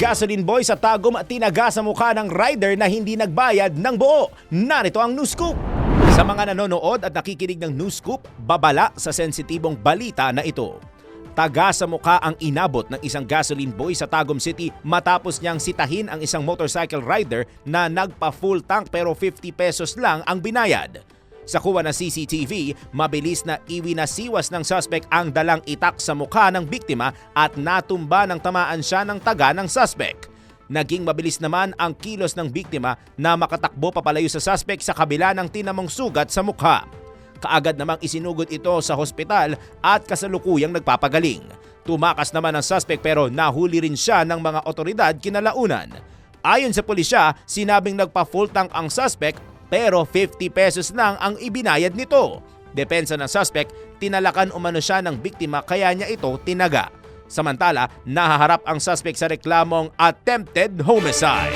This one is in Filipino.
Gasoline boy sa Tagum tinaga sa mukha ng rider na hindi nagbayad ng buo. Narito ang news scoop. Sa mga nanonood at nakikinig ng news scoop, babala sa sensitibong balita na ito. Taga sa mukha ang inabot ng isang gasoline boy sa Tagum City matapos niyang sitahin ang isang motorcycle rider na nagpa full tank pero 50 pesos lang ang binayad. Sa kuha ng CCTV, mabilis na iwinasiwas ng suspect ang dalang itak sa mukha ng biktima at natumba ng tamaan siya ng taga ng suspect. Naging mabilis naman ang kilos ng biktima na makatakbo papalayo sa suspect sa kabila ng tinamong sugat sa mukha. Kaagad namang isinugod ito sa hospital at kasalukuyang nagpapagaling. Tumakas naman ang suspect pero nahuli rin siya ng mga otoridad kinalaunan. Ayon sa pulisya, sinabing nagpa full tank ang suspect pero 50 pesos lang ang ibinayad nito. Depensa ng suspect, tinalakan umano siya ng biktima kaya niya ito tinaga. Samantala, nahaharap ang suspect sa reklamong attempted homicide.